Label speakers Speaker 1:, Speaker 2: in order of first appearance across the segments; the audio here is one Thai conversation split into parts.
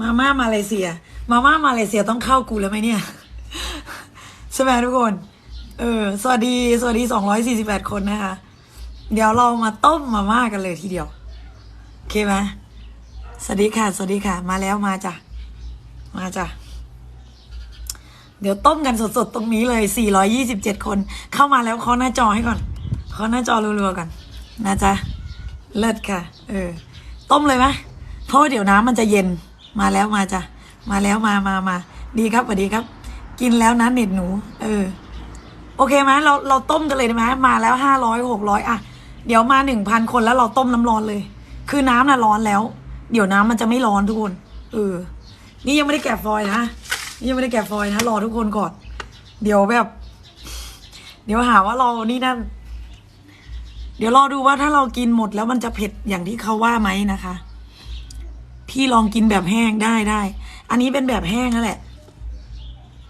Speaker 1: มาม่ามาเลเซีย มาม่ามาเลเซียต้องเข้ากูแล้วไหมเนี่ยใช่ไหมทุกคน เออ สวัสดี สวัสดีสองร้อยสี่สิบแปดคนนะคะ เดี๋ยวเรามาต้มมาม่ากันเลยทีเดียว โอเคไหมสวัสดีค่ะ สวัสดีค่ะ มาแล้วมาจ้ะ มาจ้ะ เดี๋ยวต้มกันสดๆ ตรงนี้เลย 427 คน เข้ามาแล้วเคาะหน้าจอให้ก่อนเคาะหน้าจอรัวๆก่อนนะจ๊ะ เลิศค่ะ เออ ต้มเลยไหมเพราะเดี๋ยวน้ำมันจะเย็น มาแล้วมาจ้ะมาแล้วมามามาดีครับสวัสดีครับ กินแล้วนะเน็ตหนู เออ โอเคไหมเราเราต้มกันเลยได้ไหมมาแล้วห้าร้อยหกร้อยอะเดี๋ยวมาหนึ่งพันคนแล้วเราต้มน้ำร้อนเลย คือน้ำน่ะร้อนแล้ว เดี๋ยวน้ำมันจะไม่ร้อนทุกคน เออ นี่ยังไม่ได้แกะฟอยล์นะนี่ยังไม่ได้แกะฟอยล์นะรอทุกคนก่อน เดี๋ยวแบบ เดี๋ยวหาว่าเรานี่นั่น เดี๋ยวรอดูว่าถ้าเรากินหมดแล้วมันจะเผ็ดอย่างที่เขาว่าไหมนะคะ พี่ลองกินแบบแห้งได้ได้ อันนี้เป็นแบบแห้งนั่นแหละ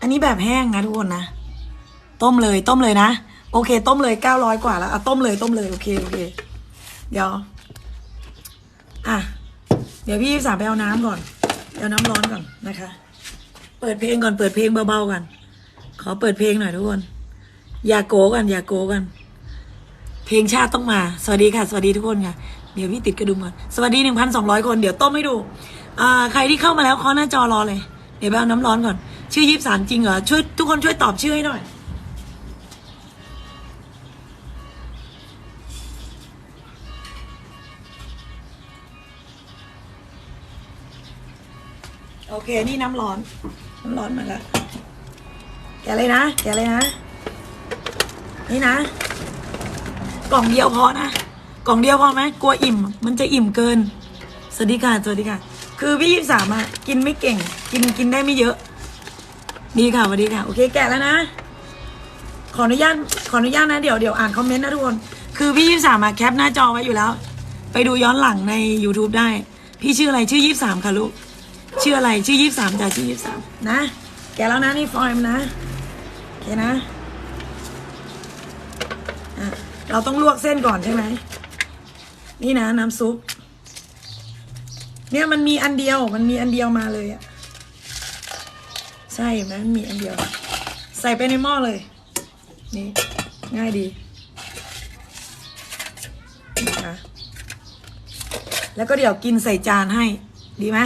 Speaker 1: อันนี้แบบแห้งนะทุกคนนะ ต้มเลยต้มเลยนะ โอเค ต้มเลยเก้าร้อยกว่าแล้วอะต้มเลยต้มเลยโอเคโอเค เดี๋ยว อะ เดี๋ยวพี่สามไปเอาน้ำก่อนเอาน้ำร้อนก่อนนะคะ เปิดเพลงก่อนเปิดเพลงเบาๆก่อน ขอเปิดเพลงหน่อยทุกคน อย่าโกกันอย่าโกกัน เพลงชาติต้องมา สวัสดีค่ะ สวัสดีทุกคนค่ะ เดี๋ยวพี่ติดกระดุมก่อน สวัสดีหนึ่งพันสองร้อยคน เดี๋ยวต้มให้ดู อ่า ใครที่เข้ามาแล้วเคาะหน้าจอรอเลย เดี๋ยวไปเอาน้ำร้อนก่อน ชื่อยิบสารจริงเหรอ ช่วยทุกคนช่วยตอบชื่อให้หน่อย โอเค นี่น้ำร้อน น้ำร้อนมาแล้ว แกเลยนะ แกเลยนะ นี่นะ กล่องเดียวพอนะ ล่องเดียวพอไหมกลัวอิ่ม มันจะอิ่มเกิน สวัสดีค่ะสวัสดีค่ะ คือพี่ยี่สามอะกินไม่เก่ง กินกินได้ไม่เยอะ ดีค่ะสวัสดีค่ะ โอเคแกะแล้วนะ ขออนุญาตขออนุญาตนะเดี๋ยวเดี๋ยวอ่านคอมเมนต์นะทุกคน คือพี่ยี่สามอะแคปหน้าจอไว้อยู่แล้ว ไปดูย้อนหลังใน YouTube ได้ พี่ชื่ออะไรชื่อยี่สามค่ะลูก ชื่ออะไรชื่อยี่สามจ้ะชื่อยี่สามนะ แกะแล้วนะนี่ฟอยล์มันนะโอเคนะเราต้องลวกเส้นก่อนใช่ไหม นี่นะน้ำซุป เนี่ยมันมีอันเดียว มันมีอันเดียวมาเลยอะใช่ไหมมีอันเดียว ใส่ไปในหม้อเลย นี่ ง่ายดีนะคะแล้วก็เดี๋ยวกินใส่จานให้ ดีไหม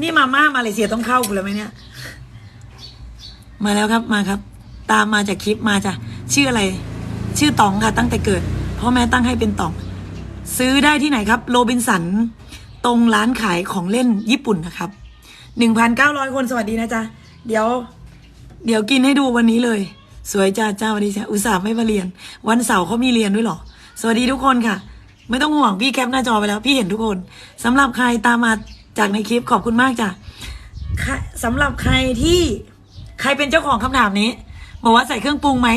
Speaker 1: นี่มาม่ามาเลเซียต้องเข้ากูแล้วไหมเนี่ย มาแล้วครับมาครับ ตามมาจากคลิปมาจ้ะชื่ออะไร ชื่อตองค่ะตั้งแต่เกิดพ่อแม่ตั้งให้เป็นตอง ซื้อได้ที่ไหนครับ โรบินสัน ตรงร้านขายของเล่นญี่ปุ่นนะครับหนึ่งพันเก้าร้อยคนสวัสดีนะจ๊ะ เดี๋ยว เดี๋ยวกินให้ดูวันนี้เลย สวยจ้าจ้าวันนี้จ้าอุตส่าห์ไม่มาเรียน วันเสาร์เขามีเรียนด้วยเหรอ สวัสดีทุกคนค่ะ ไม่ต้องห่วงพี่แคปหน้าจอไปแล้ว พี่เห็นทุกคนสำหรับใครตามมาจากในคลิปขอบคุณมากจ้ะค่ะสำหรับใครที่ใครเป็นเจ้าของคำถามนี้ บอกว่าใส่เครื่องปรุงไหม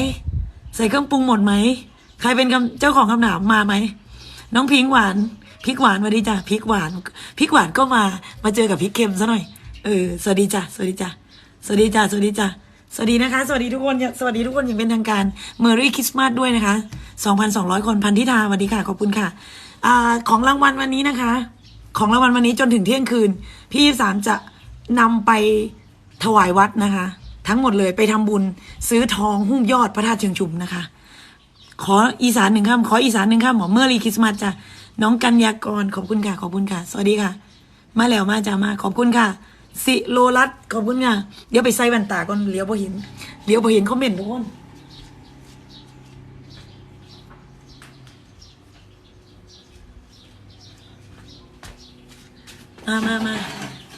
Speaker 1: ใส่เครื่องปรุงหมดไหมใครเป็นเจ้าของคำถามมาไหม น้องพิงหวานพริกหวานสวัสดีจ้ะพริกหวานพริกหวานก็มามาเจอกับพริกเค็มซะหน่อยเออสวัสดีจ้ะสวัสดีจ้ะสวัสดีจ้ะสวัสดีจ้ะสวัสดีนะคะ สวัสดีทุกคนสวัสดีทุกคนอย่างเป็นทางการเมอรี่คริสต์มาสด้วยนะคะ 2,200 คนพันธิธาสวัสดีค่ะขอบคุณค่ะอของรางวัลวันนี้นะคะ ของรางวัลวันนี้จนถึงเที่ยงคืน พี่สามจะนำไปถวายวัดนะคะ ทั้งหมดเลยไปทำบุญซื้อทองหุ้มยอดพระธาตุเชิงชุมนะคะ ขออีสานหนึ่งคำขออีสานหนึ่งคำหมอเมื่อรีคริสต์มาสจ้ะน้องกัญญากรขอบคุณค่ะ ขอบคุณค่ะ สวัสดีค่ะ มาแล้วมาจ้ามา ขอบคุณค่ะ สิโลรัตขอบคุณค่ะ เดี๋ยวไปใส่แว่นตาก่อนเลี้ยวพอเห็นเลี้ยวพอเห็นคอมเมนต์ทุกคนมามามา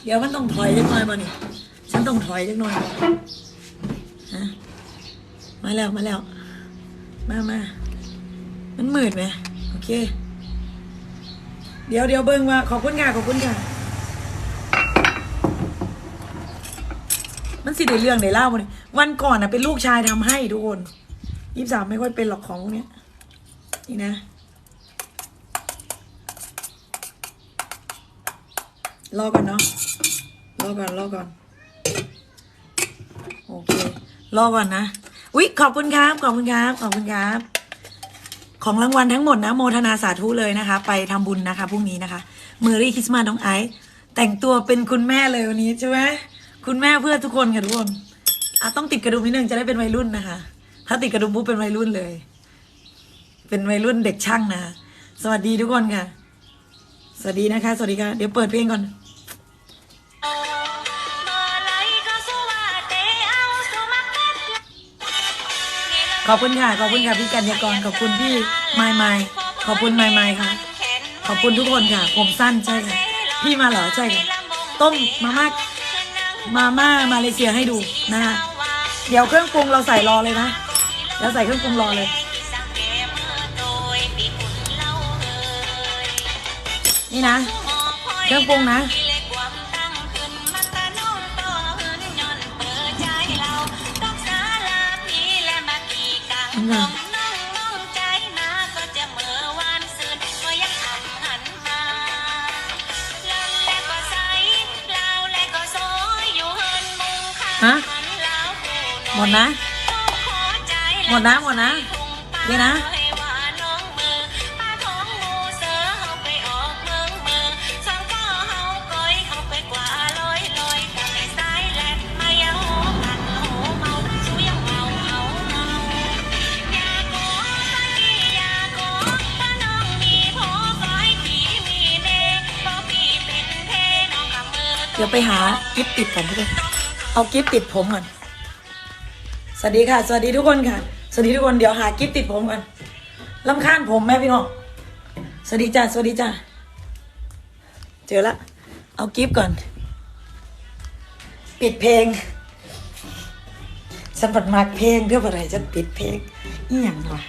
Speaker 1: เดี๋ยวมันต้องถอยจักน่อยบ่นี่ฉันต้องถอยจักน่อยฮะมาแล้วมาแล้ว มามามันมืดไหมโอเค เดี๋ยวเดี๋ยวเบิ้งว่าขอบคุณค่ะขอบคุณค่ะ มันสิได้เรื่องได้เล่าวันวันก่อนนะเป็นลูกชายทำให้ทุกคนยี่สามไม่ค่อยเป็นหรอกของพวกเนี้ยนี่นะรอก่อนเนาะรอก่อนรอก่อน โอเครอก่อนนะ อุ๊ยขอบคุณครับขอบคุณครับขอบคุณครับ ของรางวัลทั้งหมดนะโมทนาสาธุเลยนะคะ ไปทำบุญนะคะพรุ่งนี้นะคะเมอรี่คริสต์มาสน้องไอซ์แต่งตัวเป็นคุณแม่เลยวันนี้ใช่ไหมคุณแม่เพื่อทุกคนค่ะทุกคนอะต้องติดกระดุมนิดนึงจะได้เป็นวัยรุ่นนะคะ ถ้าติดกระดุมปุ๊บเป็นวัยรุ่นเลย เป็นวัยรุ่นเด็กช่างนะสวัสดีทุกคนค่ะ สวัสดีนะคะ สวัสดีค่ะ เดี๋ยวเปิดเพลงก่อน ขอบคุณค่ะ ขอบคุณค่ะพี่กัญญากร ขอบคุณพี่ไมายมายขอบคุณไมายมายค่ะ ขอบคุณทุกคนค่ะ ผมสั้นใช่ค่ะ พี่มาเหรอใช่ค่ะ ต้มมาม่ามาม่ามาเลเซียให้ดูนะคะเดี๋ยวเครื่องปรุงเราใส่รอเลยนะแล้วใส่เครื่องปรุงรอเลย นี่นะ เครื่องปรุงนะ หมดนะ หมดนะ หมดนะนี่นะเดี๋ยวไปหากิฟติดก่อนทุกคนเอากิฟติดผมก่อน สวัสดีค่ะ สวัสดีทุกคนค่ะ สวัสดีทุกคนเดี๋ยวหากิฟติดผมก่อนลำคาญผมแม่พี่น้องสวัสดีจ้าสวัสดีจ้าเจอละ เอากิฟก่อน ปิดเพลงสัมผัสมากเพลงเพื่ออะไรจะปิดเพลงอีหยังวะ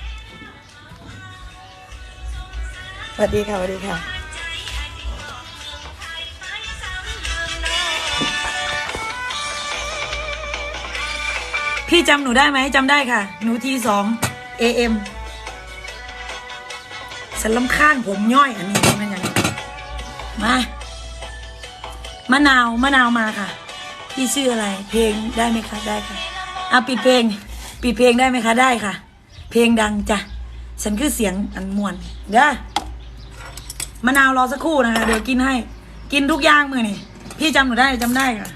Speaker 1: สวัสดีค่ะสวัสดีค่ะ พี่จำหนูได้ไหมจำได้ค่ะ หนูทีสองเอ็มสันลำข้างผมย่อยอันนี้มันยังไงมามะนาวมะนาวมาค่ะ พี่ชื่ออะไร เพลงได้ไหมคะได้ค่ะอะปิดเพลง ปิดเพลงได้ไหมคะได้ค่ะ เพลงดังจ้ะฉันคือเสียงอันมวนเด้อมะนาวรอสักครู่นะคะเดี๋ยวกินให้ กินทุกอย่างมือนี่พี่จำหนูได้จำได้ค่ะ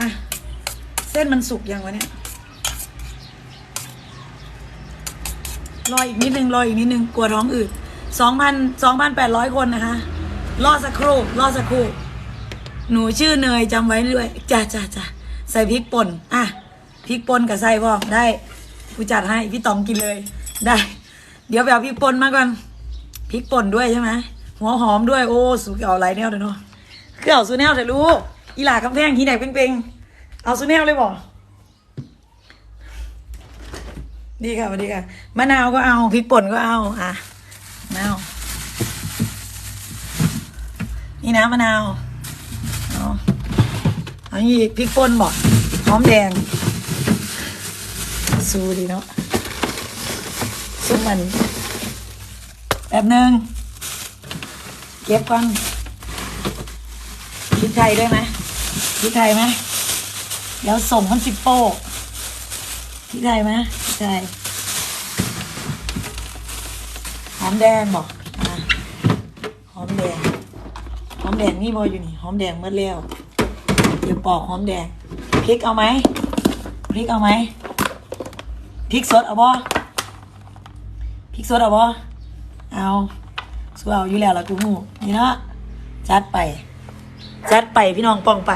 Speaker 1: อะ เส้นมันสุกยังวะเนี่ยรออีกนิดนึงรออีกนิดนึงกลัวท้องอืดสองพันสองพันแปดร้อยคนนะคะรอสักครู่รอสักครู่ หนูชื่อเนยจำไว้ด้วยจ้าจ้าจ้าใส่พริกป่นอะพริกป่นกับใส่พอได้กูจัดให้พี่ต๋อมกินเลยได้ เดี๋ยวไปเอาพริกป่นมาก่อนพริกป่นด้วยใช่ไหมหัวหอมด้วยโอ้สุกเอาไรแนวเดี๋ยวเนาะคือเอาสูแนวเถอะลูกอีหลากำแพงที่ไหนเป่งๆ เอาสูแนวเลยบ่ดีค่ะวัสดีค่ะ มะนาวก็เอาพริกป่นก็เอา อะมะนาว นี่นะมะนาวเอาเอาอีกพริกป่นบอกหอมแดง สูดีเนาะซุปมันแบบหนึ่งเก็บก่อนพริกไทยด้วยไหมพริกไทยไหม แล้วส่งมันสิบโป้พริกไทยไหมพริกไทยหอมแดงบอกอหอมแดง หอมแดงนี่บออยู่นี่ หอมแดงเมื่อแล้วเดี๋ยวปอกหอมแดงพริกเอาไหมพริกเอาไหมพริกสดเอาบอพริกสดเอาบอเอาสู้เอาอยู่แล้วละกูหูนี่เนาะจัดไป จัดไปพี่น้องป้องไป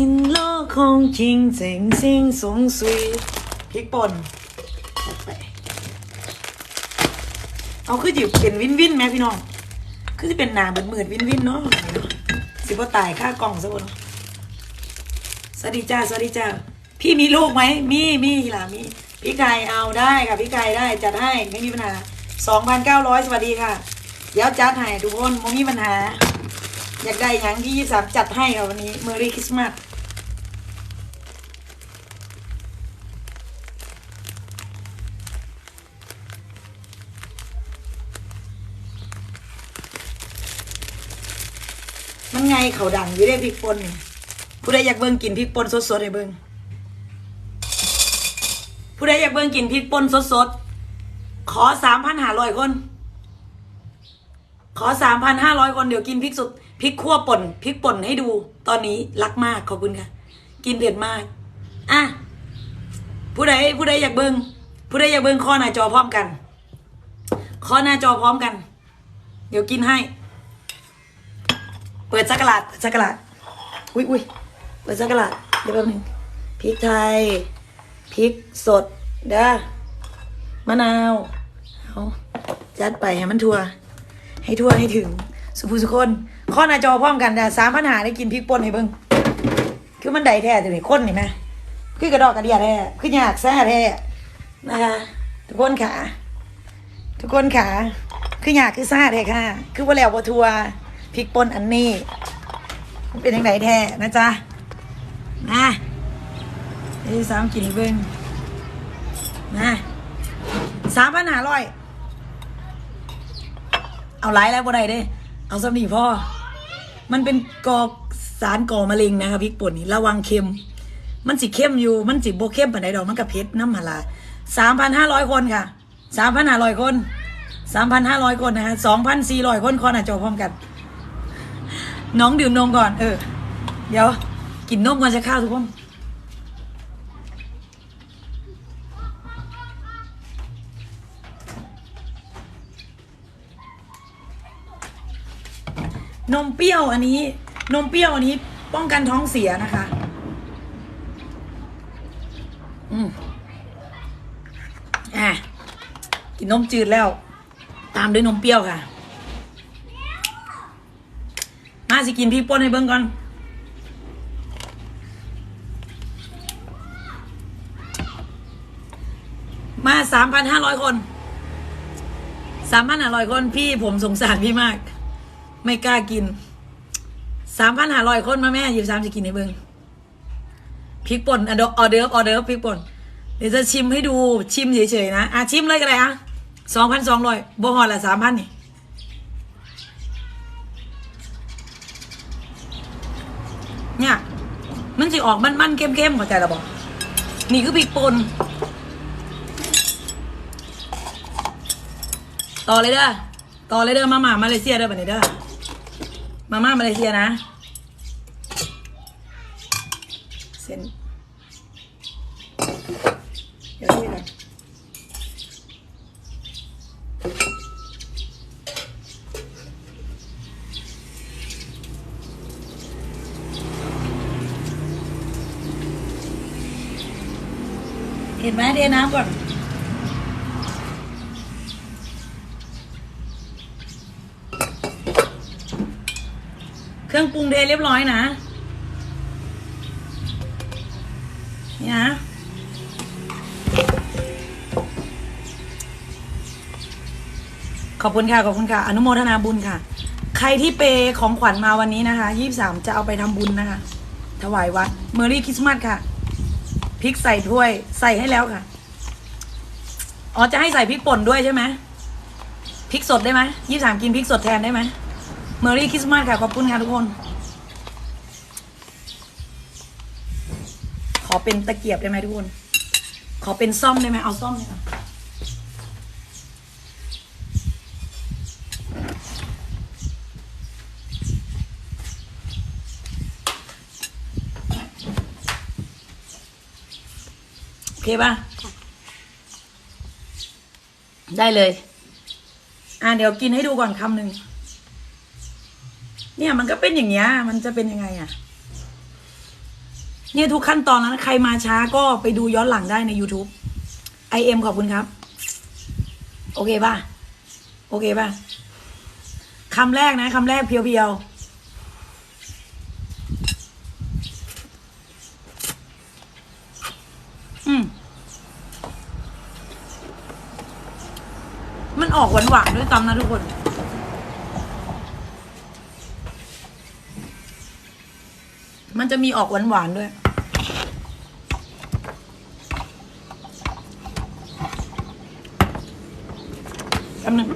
Speaker 1: อินโลกของจริงเจ๋งซิงสงสุยพริกป่นไปเอาคือจิบเป็นวินวินไหมพี่น้อง คือจะเป็นหนาเหมือนหมื่นวินวินเนาะสิบ่ตายค่ากล่องซะบ่เนสวัสดีจ้าสวัสดีจ้าพี่มีลูกไหมมีมีล่ะมีพี่ไก่เอาได้ค่ะพี่ไก่ได้จัดให้ไม่มีปัญหาสองพันเก้าร้อยสวัสดีค่ะ เดี๋ยวจัดให้ทุกคนไม่มีปัญหา อยากได้ย่างที่ยี่สามจัดให้ค่ะวันนี้เมอรี่คริสต์มาสมันไงเขาดังอยู่ได้พริกป่นนี่ผู้ใดอยากเบิ่งกินพริกป่นสดๆให้เบิ่งผู้ใดอยากเบิ่งกินพริกป่นสดๆขอสามพันห้าร้อยคน ขอสามพันห้าร้อยคนเดี๋ยวกินพริกสด พริกขั่วป่นพริกป่นให้ดู ตอนนี้รักมากขอบคุณค่ะ กินเผ็ดมากอะผู้ใดผู้ใดอยากเบิงผู้ใดอยากเบิงข้อหน้าจอพร้อมกันข้อหน้าจอพร้อมกัน เดี๋ยวกินให้ เปิดสักกะลาดสักกะลาดอุ้ยอุ้ยเปิดสักกะลาดเดี๋ยวแป๊บหนึงพริกไทยพริกสดเด้อมะนาวเอาจัดไปให้มันทั่ว ให้ทั่วให้ถึง สุภูสุคน ข้อหน้าจอพร้อมกันแต่สามปัญหาได้กินพริกป่นให้เบิ่งคือมันใดแท้ตัวนี้ข้นเห็นไหมคือกระดอกกระเดียแท้คือหยากแซ่แท้นะคะทุกคนขาทุกคนขาคือหยากคือซ่าแท้ค่ะ คือว่าแล้วว่าทัวพริกป่นอันนี้มันเป็นยังไงแท้นะจ๊ะนะไอ้สามกินให้เบิ่งนะสามปัญหาร้อย เอาไลายแล้วบ่ได้เด้ เอาสำนีพ่อ มันเป็นกอสารก่อมะเร็งนะคะพริกป่นนี่ระวังเค็ม มันสิเข้มอยู่มันสิบ่เข้มปานใดดอกมันกับเพชรน้ำหาลาสามพันห้าร้อยคนค่ะสามพันห้าร้อยคนสามพันห้าร้อยคนนะคะสองพันสี่ร้อยคนคอน่ะจบพร้อมกัน น้องดื่มนมก่อน เออ เดี๋ยว กินนมก่อนจะข้าวทุกคน นมเปรี้ยวอันนี้ นมเปรี้ยวอันนี้ ป้องกันท้องเสียนะคะ อืมอะกินนมจืดแล้ว ตามด้วยนมเปรี้ยวค่ะ มาสิกินพริกป่นให้เบิ่งก่อนมาสามพันห้าร้อยคนสามพันห้าร้อยคนพี่ผมสงสารพี่มาก ไม่กล้ากินสามพันห้าร้อยคนมาแม่ยิบสามจะกินให้เบิงพริกป่นอดออเดิร์ฟออเดิร์ฟพริกป่นเดี๋ยวจะชิมให้ดูชิมเฉยๆนะอะชิมเลยก็ได้อะสองพันสองร้อยบ่หอละสามพันนี่เนี่ยมันสิออกมันๆเข้มๆเข้าใจระบอกนี่คือพริกป่นต่อเลยเด้อต่อเลยเด้อมาม่ามาเลเซียเด้อบัดนี้เด้อ มาม่ามาเลเซียนะ เส้น เดี๋ยวนี่ก่อนเห็นไหมเทน้ำก่อน รื่องปรุงเทเรียบร้อยนะ นี่นะ ขอบคุณค่ะ ขอบคุณค่ะ อนุโมทนาบุญค่ะ ใครที่เปย์ของขวัญมาวันนี้นะคะยี่สามจะเอาไปทำบุญนะคะ ถวายวัดเมอรี่คริสต์มาสค่ะ พริกใส่ถ้วย ใส่ให้แล้วค่ะ อ๋อ จะให้ใส่พริกป่นด้วยใช่ไหมพริกสดได้ไหมยี่สามกินพริกสดแทนได้ไหม เมอรี่คริสต์มาสค่ะ ขอบคุณค่ะทุกคน ขอเป็นตะเกียบได้ไหมทุกคน ขอเป็นซ่อมได้ไหมเอาซ่อมเลยค่ะโอเคป่ะ ได้เลย อ่าเดี๋ยวกินให้ดูก่อนคำหนึ่ง เนี่ยมันก็เป็นอย่างเงี้ยมันจะเป็นยังไงอะ เนี่ยทุกขั้นตอนแล้วนะใครมาช้าก็ไปดูย้อนหลังได้ใน YouTube IM ขอบคุณครับ โอเคป่ะ โอเคป่ะคำแรกนะคำแรกเพียวๆอืมมันออกหวานๆด้วยตำนะทุกคน มันจะมีออกหวานๆด้วย แป๊บนึง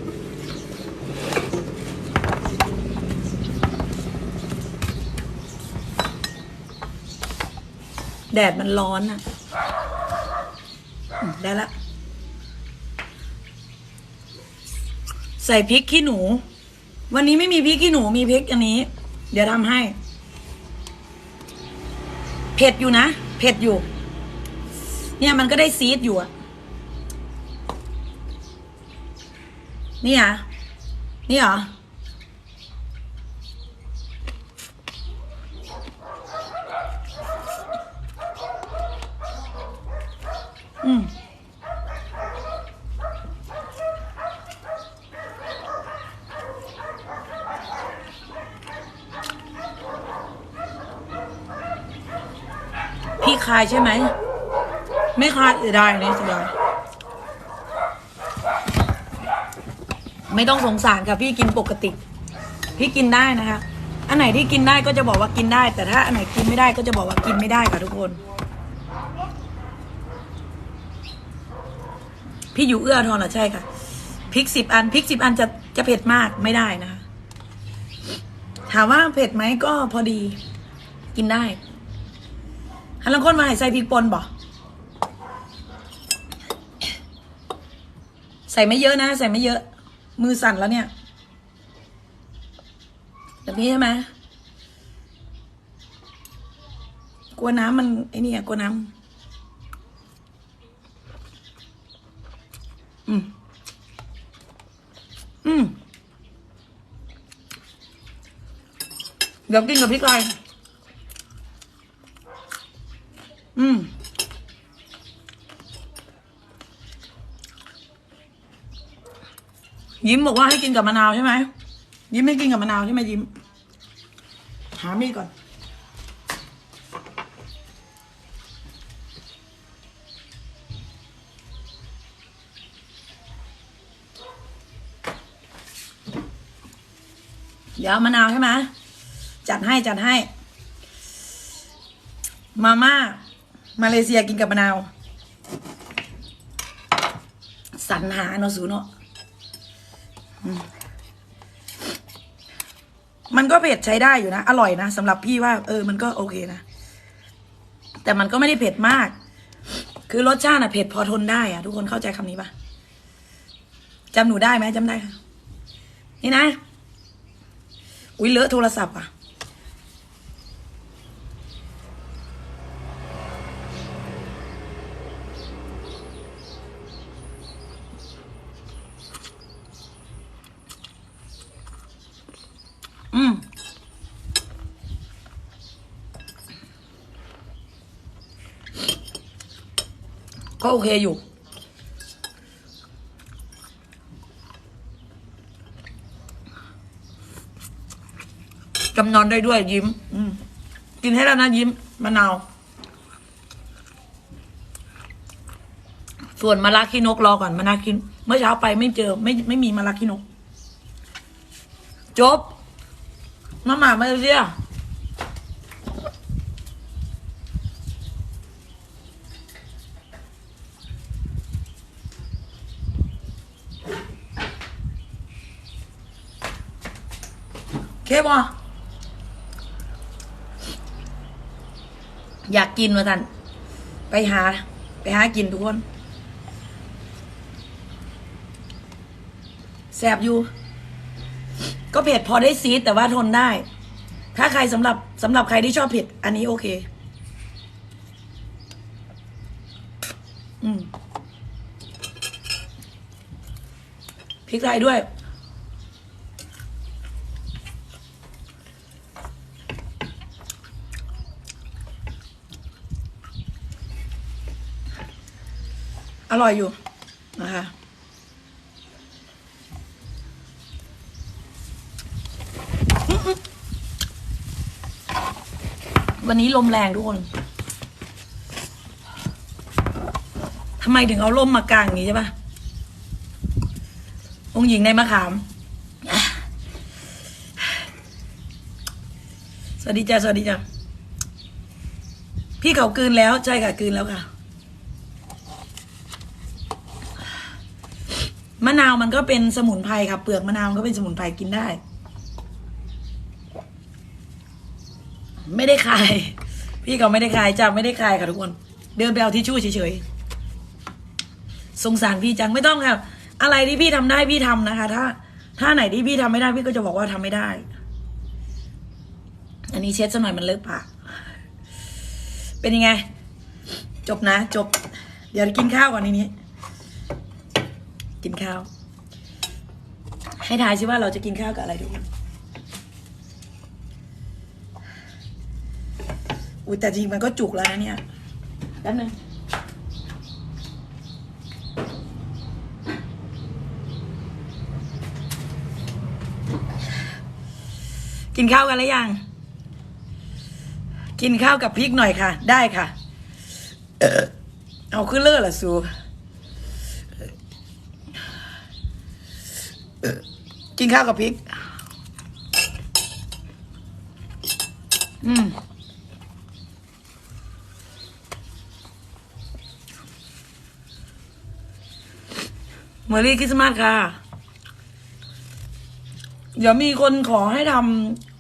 Speaker 1: แดดมันร้อนอะ ได้ละ ใส่พริกขี้หนู วันนี้ไม่มีพริกขี้หนูมีพริกอันนี้ เดี๋ยวทำให้ เผ็ดอยู่นะ เผ็ดอยู่ เนี่ยมันก็ได้ซีดอยู่อะนี่อะนี่เหรอ ใช่ไหม ไม่คายเสียดายเนี่ยเสียดายไม่ต้องสงสารค่ะพี่กินปกติ พี่กินได้นะคะ อันไหนที่กินได้ก็จะบอกว่ากินได้ แต่ถ้าอันไหนกินไม่ได้ก็จะบอกว่ากินไม่ได้ค่ะทุกคน พี่อยู่เอื้อทอนเหรอใช่ค่ะพริกสิบอันพริกสิบอันจะจะเผ็ดมากไม่ได้นะคะถามว่าเผ็ดไหมก็พอดี กินได้ ฮันลังคนมาให้ใส่พริกป่นบ่ใส่ไม่เยอะนะ ใส่ไม่เยอะ มือสั่นแล้วเนี่ยแบบนี้ใช่ไหมกลัวน้ำมันไอ้นี่อะกลัวน้ำอืมอืมเดี๋ยวกินกับพริกไทย อืมยิ้มบอกว่าให้กินกับมะนาวใช่ไหม ยิ้มให้กินกับมะนาวใช่ไหมยิ้ม หามีดก่อน เดี๋ยวมะนาวใช่ไหม จัดให้จัดให้ มาม่า มาเลเซียกินกับมะนาวสรรหาเนาะสูเนาะมันก็เผ็ดใช้ได้อยู่นะ อร่อยนะสำหรับพี่ว่า เออ มันก็โอเคนะ แต่มันก็ไม่ได้เผ็ดมาก คือรสชาติอะเผ็ดพอทนได้อะทุกคนเข้าใจคำนี้ปะจำหนูได้ไหมจำได้ค่ะนี่นะ อุ้ยเลอะโทรศัพท์อะ โอเคอยู่ จำนอนได้ด้วยยิ้ม อืม กินให้แล้วนะยิ้มมะนาว ส่วนมะระขี้นกรอก่อนมะนาวกิน เมื่อเช้าไปไม่เจอ ไม่ไม่มีมะระขี้นก จบ มาหมามาเลเซีย เคบออยากกินมาทันไปหา ไปหากินทุกคนแสบอยู่ ก็เผ็ดพอได้ซีดแต่ว่าทนได้ ถ้าใครสำหรับสำหรับใครที่ชอบเผ็ด อันนี้โอเค อืมพริกไทยด้วย อร่อยอยู่นะคะวันนี้ลมแรงทุกคนทำไมถึงเอาล่มมากลางอย่างนี้ใช่ปะองหญิงในมะขาม สวัสดีจ้าสวัสดีจ้าพี่เขากืนแล้ว ใช่ค่ะกืนแล้วค่ะะนาวมันก็เป็นสมุนไพรค่ะเปลือกมะนาวมันก็เป็นสมุนไพรกินได้ ไม่ได้คาย พี่เขาไม่ได้คายจ้าไม่ได้คายค่ะทุกคน เดินไปเอาทิชชู่เฉยๆสงสารพี่จังไม่ต้องค่ะอะไรที่พี่ทำได้พี่ทำนะคะ ถ้า ถ้าไหนที่พี่ทำไม่ได้พี่ก็จะบอกว่าทำไม่ได้ อันนี้เช็ดสักหน่อยมันเลอะปากเป็นยังไง จบนะ จบ เดี๋ยวกินข้าวก่อนทีนี้ กินข้าว ให้ทายสิว่าเราจะกินข้าวกับอะไรทุกคนอุ้ยแต่จริงมันก็จุกแล้วนะเนี่ยแป๊บนึงกินข้าวกันหรือยัง กินข้าวกับพริกหน่อยค่ะ ได้ค่ะ เอ่อเอาขึ้นเลือดละสูเอ่อ กินข้าวกับพริก อืมเมอรี่คริสต์มาสค่ะ เดี๋ยวมีคนขอให้ท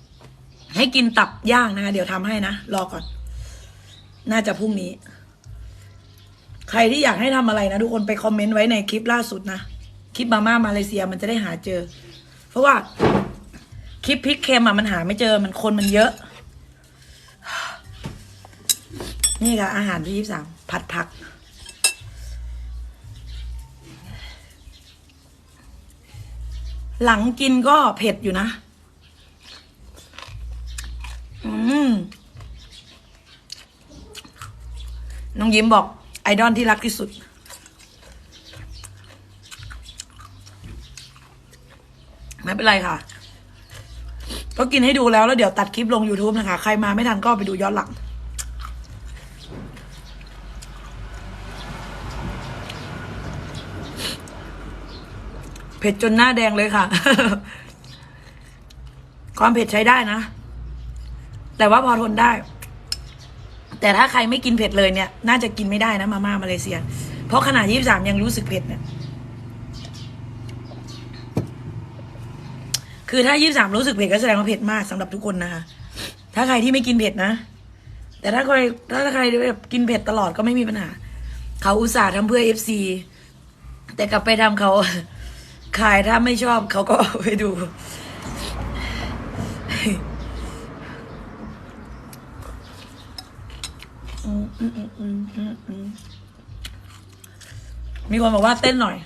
Speaker 1: ำให้กินตับย่างนะคะเดี๋ยวทำให้นะ รอก่อน น่าจะพรุ่งนี้ ใครที่อยากให้ทำอะไรนะ ทุกคนไปคอมเมนต์ไว้ในคลิปล่าสุดนะ คลิปมาม่ามาเลเซียมันจะได้หาเจอ เพราะว่าคลิปพริกเค็มอะมันหาไม่เจอมันคนมันเยอะ นี่ค่ะ อาหารที่ยี่สามผัดผัก หลังกินก็เผ็ดอยู่นะ อืมน้องยิ้มบอกไอดอลที่รักที่สุด ไม่เป็นไรค่ะ ก็กินให้ดูแล้วแล้วเดี๋ยวตัดคลิปลง YouTube นะคะ ใครมาไม่ทันก็ไปดูย้อนหลัง เผ็ดจนหน้าแดงเลยค่ะ ความเผ็ดใช้ได้นะ แต่ว่าพอทนได้ แต่ถ้าใครไม่กินเผ็ดเลยเนี่ย น่าจะกินไม่ได้นะมาม่ามาเลเซีย เพราะขนาดยี่สามยังรู้สึกเผ็ดเนี่ย คือถ้ายี่สามรู้สึกเผ็ดก็แสดงว่าเผ็ดมากสำหรับทุกคนนะคะ ถ้าใครที่ไม่กินเผ็ดนะ แต่ถ้าใครถ้าใครแบบกินเผ็ดตลอดก็ไม่มีปัญหา เขาอุตส่าห์ทำเพื่อเอฟซีแต่กลับไปทำเขาขายถ้าไม่ชอบเขาก็ไปดู มีคนบอกว่าเต้นหน่อย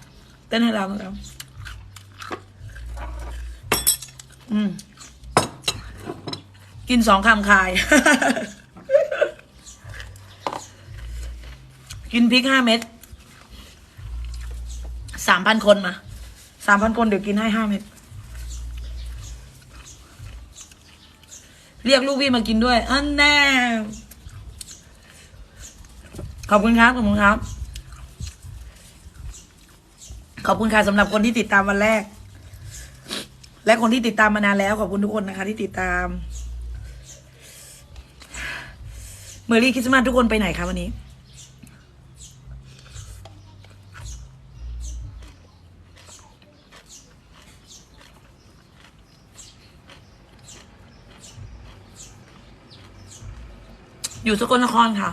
Speaker 1: เต้นให้เราแล้วอืม กินสองคำคาย กินพริกห้าเม็ดสามพันคนมาสามพันคนเดี๋ยวกินให้ห้าเม็ดเรียกลูกพี่มากินด้วย อันแน่ขอบคุณครับ ขอบคุณครับ ขอบคุณค่ะสำหรับคนที่ติดตามวันแรก และคนที่ติดตามมานานแล้วขอบคุณทุกคนนะคะ ที่ติดตามเมอรี่คริสต์มาสทุกคนไปไหนคะวันนี้ อยู่สกลนครค่ะ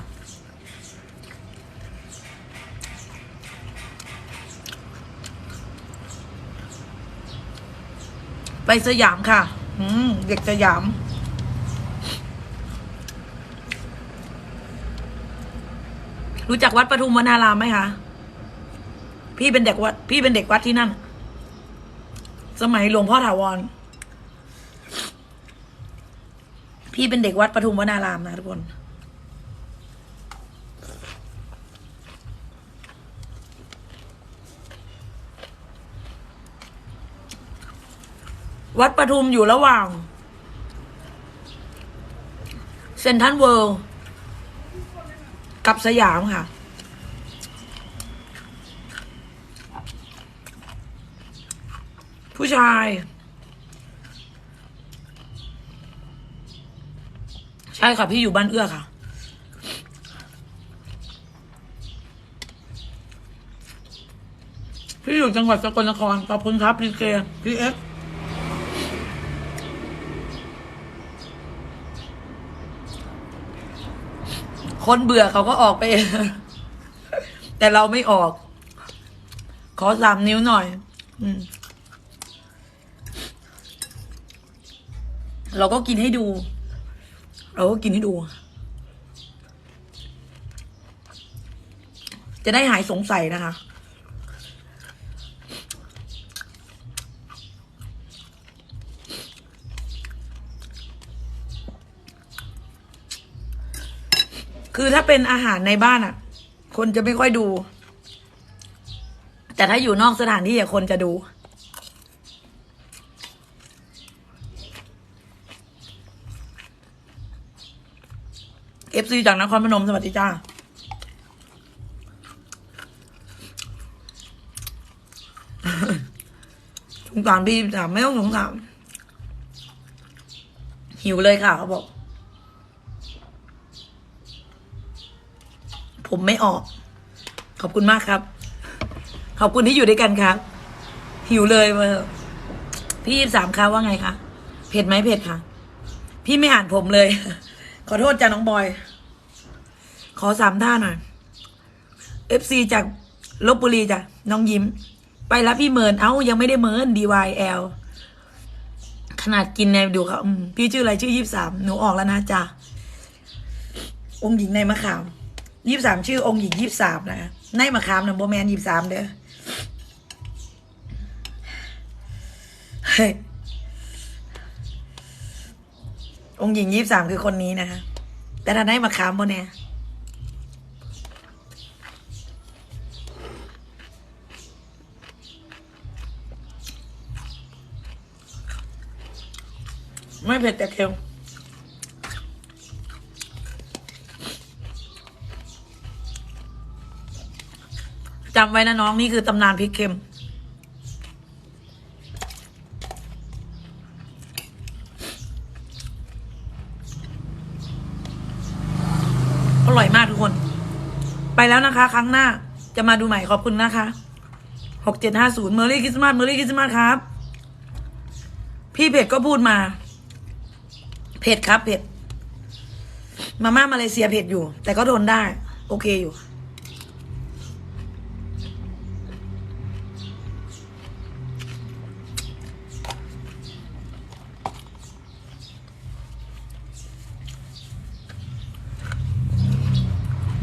Speaker 1: ไปสยามค่ะอืมเด็กสยาม รู้จักวัดปทุมวนารามไหมคะพี่เป็นเด็กวัด พี่เป็นเด็กวัดที่นั่น สมัยหลวงพ่อถาวร พี่เป็นเด็กวัดปทุมวนารามนะทุกคน วัดปทุมอยู่ระหว่าง เซนทรันเวิลด์กับสยามค่ะ ผู้ชาย ใช่ค่ะ พี่อยู่บ้านเอื้อค่ะพี่อยู่จังหวัดสกลนคร ขอบคุณครับ พีเคพีเอส คนเบื่อเขาก็ออกไป แต่เราไม่ออก ขอสามนิ้วหน่อยอเราก็กินให้ดู เราก็กินให้ดู จะได้หายสงสัยนะคะ คือถ้าเป็นอาหารในบ้านอะ คนจะไม่ค่อยดู แต่ถ้าอยู่นอกสถานที่อะคนจะดูเอฟซีจากนครพนมสวัสดีจ้า สงสารพี่สามไม่ต้องสงสารหิวเลยค่ะเขาบอก ผมไม่ออก ขอบคุณมากครับ ขอบคุณที่อยู่ด้วยกันครับ หิวเลยเวอร์พี่สามครับว่าไงคะเผ็ดไหมเผ็ดค่ะ พี่ไม่อ่านผมเลย ขอโทษจ้าน้องบอย ขอสามท่าหน่อย FC จากลบบุรีจ้ะน้องยิ้ม ไปแล้วพี่เมินเอ้ายังไม่ได้เมิน DYL ขนาดกินในดูครับพี่ชื่ออะไรชื่อยี่สามหนูออกแล้วนะจ้ะองค์หญิงในมะขาม ยี่สามชื่อองค์หญิงยี่สามนะในมะขามนะโบแมนยี่สามเด้อเฮ้ยองค์หญิงยี่สามคือคนนี้นะคะแต่ถ้าได้มะขามโบเนี่ยไม่เผ็ดแต่เค็ม จำไว้นะน้องนี่คือตำนานพริกเค็ม อร่อยมากทุกคน ไปแล้วนะคะ ครั้งหน้าจะมาดูใหม่ขอบคุณนะคะหกเจ็ดห้าศูนย์เมอรี่คริสต์มาสเมอรี่คริสต์มาสครับ พี่เผ็ดก็พูดมาเผ็ดครับเผ็ดมาม่ามาเลเซียเผ็ดอยู่ แต่ก็ทนได้ โอเคอยู่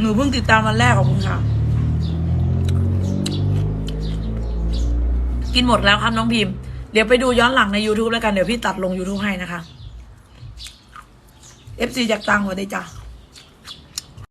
Speaker 1: นูเพิ่งติดตามวันแรกของคุณค่ะ กินหมดแล้วครับน้องพิมพ์ เดี๋ยวไปดูย้อนหลังใน YouTube แล้วกัน เดี๋ยวพี่ตัดลง YouTube ให้นะคะ FC จากตังหัวได้จ้ะ